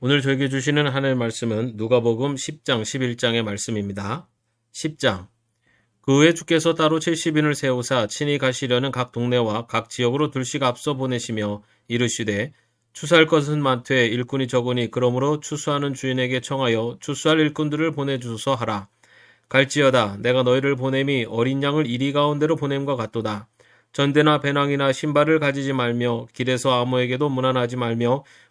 오늘 저에게 주시는 하나님의 말씀은 누가복음 10장 11장의 말씀입니다. 10장 그 후에 주께서 따로 70인을 세우사 친히 가시려는 각 동네와 각 지역으로 둘씩 앞서 보내시며 이르시되 추수할 것은 많되 일꾼이 적으니 그러므로 추수하는 주인에게 청하여 추수할 일꾼들을 보내주소서 하라. 갈지어다 내가 너희를 보냄이 어린 양을 이리 가운데로 보냄과 같도다. 전대나 배낭이나 신발을 가지지 말며 길에서 아무에게도 무난하지 말며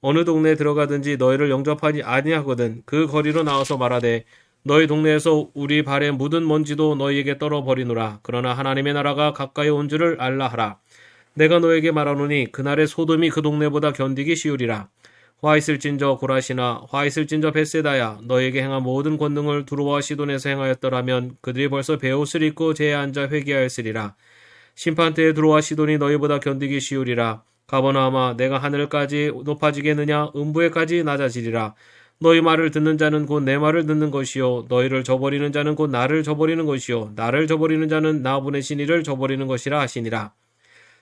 어느 동네에 들어가든지 너희를 영접하지 아니하거든 그 거리로 나와서 말하되 너희 동네에서 우리 발에 묻은 먼지도 너희에게 떨어 버리노라. 그러나 하나님의 나라가 가까이 온 줄을 알라 하라. 내가 너에게 말하노니 그날의 소돔이 그 동네보다 견디기 쉬우리라. 화 있을진저 고라시나 화 있을진저 베세다야 너에게 행한 모든 권능을 두루와 시돈에서 행하였더라면 그들이 벌써 베옷을 입고 제에 앉아 회개하였으리라. 심판 때에 두루와 시돈이 너희보다 견디기 쉬우리라. 가버나마 내가 하늘까지 높아지겠느냐 음부에까지 낮아지리라. 너희 말을 듣는 자는 곧 내 말을 듣는 것이요 너희를 저버리는 자는 곧 나를 저버리는 것이요 나를 저버리는 자는 나 보내신 이를 저버리는 것이라 하시니라.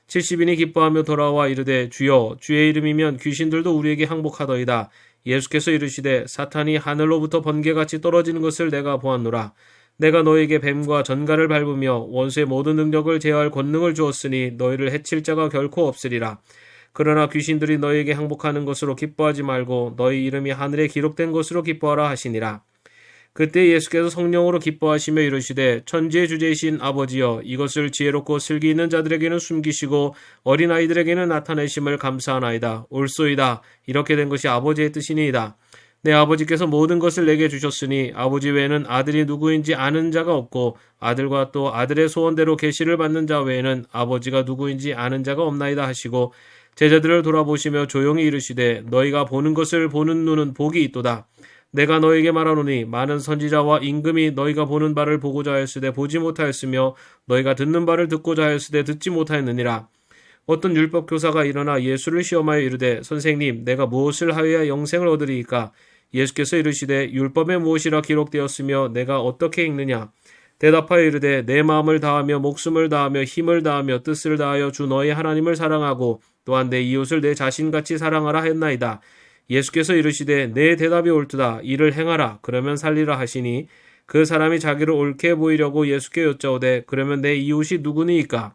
70인이 기뻐하며 돌아와 이르되 주여 주의 이름이면 귀신들도 우리에게 항복하더이다. 예수께서 이르시되 사탄이 하늘로부터 번개같이 떨어지는 것을 내가 보았노라. 내가 너에게 뱀과 전갈을 밟으며 원수의 모든 능력을 제어할 권능을 주었으니 너희를 해칠 자가 결코 없으리라. 그러나 귀신들이 너희에게 항복하는 것으로 기뻐하지 말고 너희 이름이 하늘에 기록된 것으로 기뻐하라 하시니라. 그때 예수께서 성령으로 기뻐하시며 이르시되 천지의 주제이신 아버지여 이것을 지혜롭고 슬기 있는 자들에게는 숨기시고 어린 아이들에게는 나타내심을 감사하나이다. 옳소이다. 이렇게 된 것이 아버지의 뜻이니이다. 내 아버지께서 모든 것을 내게 주셨으니 아버지 외에는 아들이 누구인지 아는 자가 없고 아들과 또 아들의 소원대로 계시를 받는 자 외에는 아버지가 누구인지 아는 자가 없나이다 하시고 제자들을 돌아보시며 조용히 이르시되 너희가 보는 것을 보는 눈은 복이 있도다. 내가 너에게 말하노니 많은 선지자와 임금이 너희가 보는 바를 보고자 하였으되 보지 못하였으며 너희가 듣는 바를 듣고자 하였으되 듣지 못하였느니라. 어떤 율법 교사가 일어나 예수를 시험하여 이르되 선생님 내가 무엇을 하여야 영생을 얻으리이까 예수께서 이르시되 율법에 무엇이라 기록되었으며 내가 어떻게 읽느냐? 대답하여 이르되 내 마음을 다하며 목숨을 다하며 힘을 다하며 뜻을 다하여 주 너의 하나님을 사랑하고 또한 내 이웃을 내 자신같이 사랑하라 했나이다. 예수께서 이르시되 내 대답이 옳도다. 이를 행하라. 그러면 살리라 하시니 그 사람이 자기를 옳게 보이려고 예수께 여짜오되 그러면 내 이웃이 누구니이까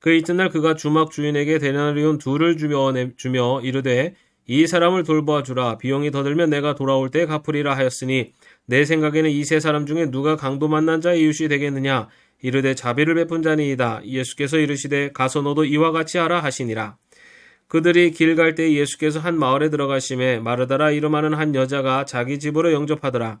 그 이튿날 그가 주막 주인에게 데나리온 둘을 주며, 주며 이르되 이 사람을 돌보아 주라. 비용이 더 들면 내가 돌아올 때 갚으리라 하였으니 내 생각에는 이 세 사람 중에 누가 강도 만난 자의 이웃이 되겠느냐? 이르되 자비를 베푼 자니이다. 예수께서 이르시되 가서 너도 이와 같이 하라 하시니라. 그들이 길 갈 때 예수께서 한 마을에 들어가심에 마르다라 이름하는 한 여자가 자기 집으로 영접하더라.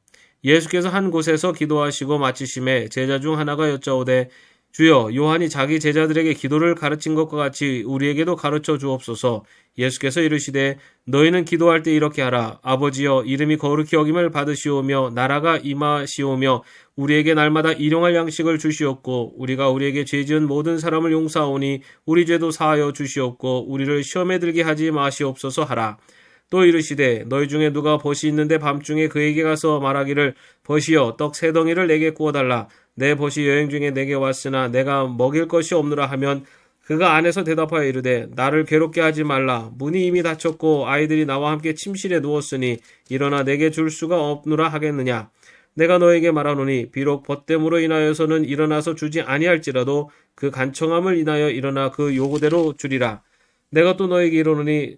예수께서 한 곳에서 기도하시고 마치심에 제자 중 하나가 여짜오되 주여 요한이 자기 제자들에게 기도를 가르친 것과 같이 우리에게도 가르쳐 주옵소서. 예수께서 이르시되 너희는 기도할 때 이렇게 하라. 아버지여 이름이 거룩히 여김을 받으시오며 나라가 임하시오며 우리에게 날마다 일용할 양식을 주시옵고 우리가 우리에게 죄 지은 모든 사람을 용서하오니 우리 죄도 사하여 주시옵고 우리를 시험에 들게 하지 마시옵소서 하라. 또 이르시되 너희 중에 누가 벗이 있는데 밤중에 그에게 가서 말하기를 벗이여 떡 세 덩이를 내게 구워 달라. 내 벗이 여행 중에 내게 왔으나 내가 먹일 것이 없노라 하면 그가 안에서 대답하여 이르되 나를 괴롭게 하지 말라. 문이 이미 닫혔고 아이들이 나와 함께 침실에 누웠으니 일어나 내게 줄 수가 없노라 하겠느냐? 내가 너에게 말하노니 비록 벗됨으로 인하여서는 일어나서 주지 아니할지라도 그 간청함을 인하여 일어나 그 요구대로 주리라. 내가 또 너에게 이르노니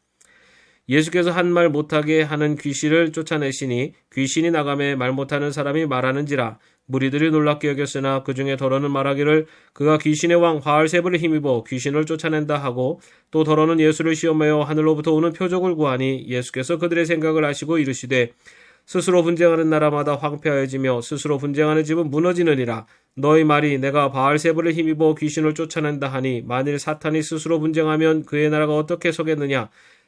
예수께서 한 말 못하게 하는 귀신을 쫓아내시니 귀신이 나감에 말 못하는 사람이 말하는지라 무리들이 놀랍게 여겼으나 그 중에 더러는 말하기를 그가 귀신의 왕 바알세브를 힘입어 귀신을 쫓아낸다 하고 또 더러는 예수를 시험하여 하늘로부터 오는 표적을 구하니 예수께서 그들의 생각을 아시고 이르시되 스스로 분쟁하는 나라마다 황폐하여지며 스스로 분쟁하는 집은 무너지느니라. 너희 말이 내가 바알세브를 힘입어 귀신을 쫓아낸다 하니 만일 사탄이 스스로 분쟁하면 그의 나라가 어떻게 서겠느냐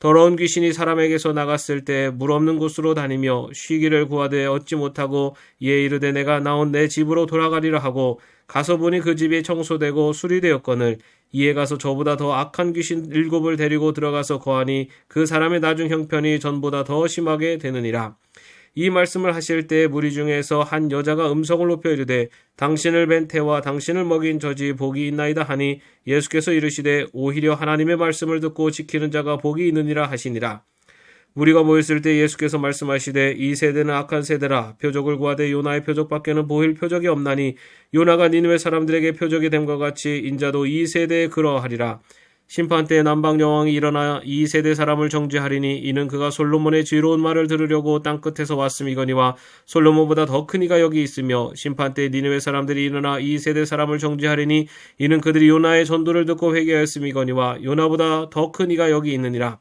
더러운 귀신이 사람에게서 나갔을 때 물 없는 곳으로 다니며 쉬기를 구하되 얻지 못하고 이에 이르되 내가 나온 내 집으로 돌아가리라 하고 가서 보니 그 집이 청소되고 수리되었거늘 이에 가서 저보다 더 악한 귀신 일곱을 데리고 들어가서 거하니 그 사람의 나중 형편이 전보다 더 심하게 되느니라. 이 말씀을 하실 때 무리 중에서 한 여자가 음성을 높여 이르되 당신을 뵌 태와 당신을 먹인 저지 복이 있나이다 하니 예수께서 이르시되 오히려 하나님의 말씀을 듣고 지키는 자가 복이 있느니라 하시니라. 우리가 모였을 때 예수께서 말씀하시되 이 세대는 악한 세대라 표적을 구하되 요나의 표적밖에는 보일 표적이 없나니 요나가 니느웨 사람들에게 표적이 됨과 같이 인자도 이 세대에 그러하리라. 심판 때 남방 여왕이 일어나 이 세대 사람을 정죄하리니 이는 그가 솔로몬의 지혜로운 말을 들으려고 땅 끝에서 왔음이거니와 솔로몬보다 더 큰 이가 여기 있으며 심판 때 니느웨 사람들이 일어나 이 세대 사람을 정죄하리니 이는 그들이 요나의 전도를 듣고 회개하였음이거니와 요나보다 더 큰 이가 여기 있느니라.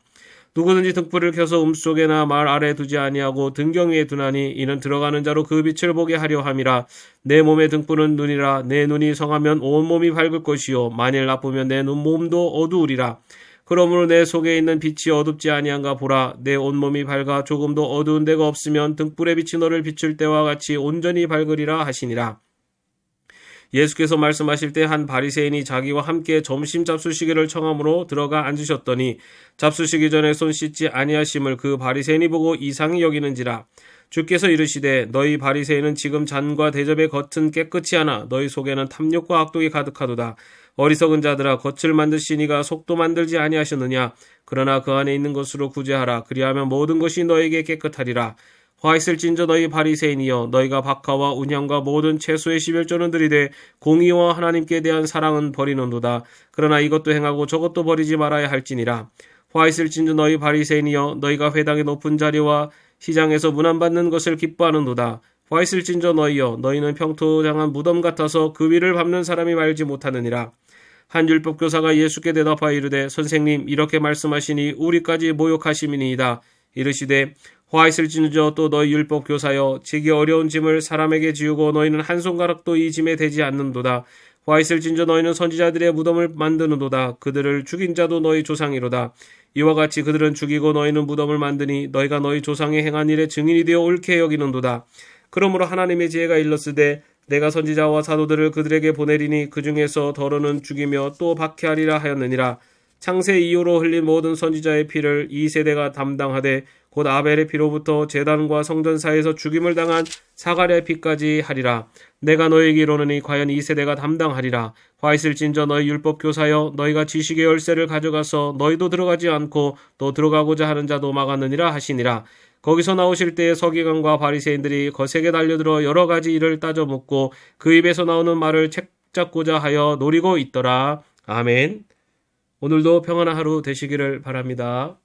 누구든지 등불을 켜서 음속에나 말 아래 두지 아니하고 등경 위에 두나니 이는 들어가는 자로 그 빛을 보게 하려 함이라. 내 몸의 등불은 눈이라. 내 눈이 성하면 온 몸이 밝을 것이요. 만일 나쁘면 내 눈 몸도 어두우리라. 그러므로 내 속에 있는 빛이 어둡지 아니한가 보라. 내 온 몸이 밝아 조금도 어두운 데가 없으면 등불의 빛이 너를 비출 때와 같이 온전히 밝으리라 하시니라 예수께서 말씀하실 때 한 바리새인이 자기와 함께 점심 잡수시기를 청함으로 들어가 앉으셨더니 잡수시기 전에 손 씻지 아니하심을 그 바리새인이 보고 이상히 여기는지라 주께서 이르시되 너희 바리새인은 지금 잔과 대접의 겉은 깨끗이 하나 너희 속에는 탐욕과 악독이 가득하도다. 어리석은 자들아 겉을 만드시니가 속도 만들지 아니하셨느냐? 그러나 그 안에 있는 것으로 구제하라. 그리하면 모든 것이 너에게 깨끗하리라 화 있을진저 너희 바리새인이여 너희가 박하와 운향과 모든 채소의 시별조는 들이되 공의와 하나님께 대한 사랑은 버리는도다. 그러나 이것도 행하고 저것도 버리지 말아야 할지니라. 화 있을진저 너희 바리새인이여 너희가 회당의 높은 자리와 시장에서 문안받는 것을 기뻐하는도다. 화 있을진저 너희여 너희는 평토장한 무덤 같아서 그 위를 밟는 사람이 말지 못하느니라. 한 율법 교사가 예수께 대답하여 이르되 선생님 이렇게 말씀하시니 우리까지 모욕하심이니이다. 이르시되 화 있을진저 또 너희 율법 교사여 지기 어려운 짐을 사람에게 지우고 너희는 한 손가락도 이 짐에 대지 않는도다. 화 있을진저 너희는 선지자들의 무덤을 만드는도다. 그들을 죽인 자도 너희 조상이로다. 이와 같이 그들은 죽이고 너희는 무덤을 만드니 너희가 너희 조상의 행한 일에 증인이 되어 옳게 여기는도다. 그러므로 하나님의 지혜가 일렀으되 내가 선지자와 사도들을 그들에게 보내리니 그 중에서 더러는 죽이며 또 박해하리라 하였느니라. 창세 이후로 흘린 모든 선지자의 피를 이 세대가 담당하되 곧 아벨의 피로부터 재단과 성전 사이에서 죽임을 당한 사가랴의 피까지 하리라. 내가 너에게 이르노니 과연 이 세대가 담당하리라. 화 있을진저 너희 율법 교사여 너희가 지식의 열쇠를 가져가서 너희도 들어가지 않고 또 들어가고자 하는 자도 막았느니라 하시니라. 거기서 나오실 때에 서기관과 바리새인들이 거세게 달려들어 여러 가지 일을 따져 묻고 그 입에서 나오는 말을 책 잡고자 하여 노리고 있더라. 아멘. 오늘도 평안한 하루 되시기를 바랍니다.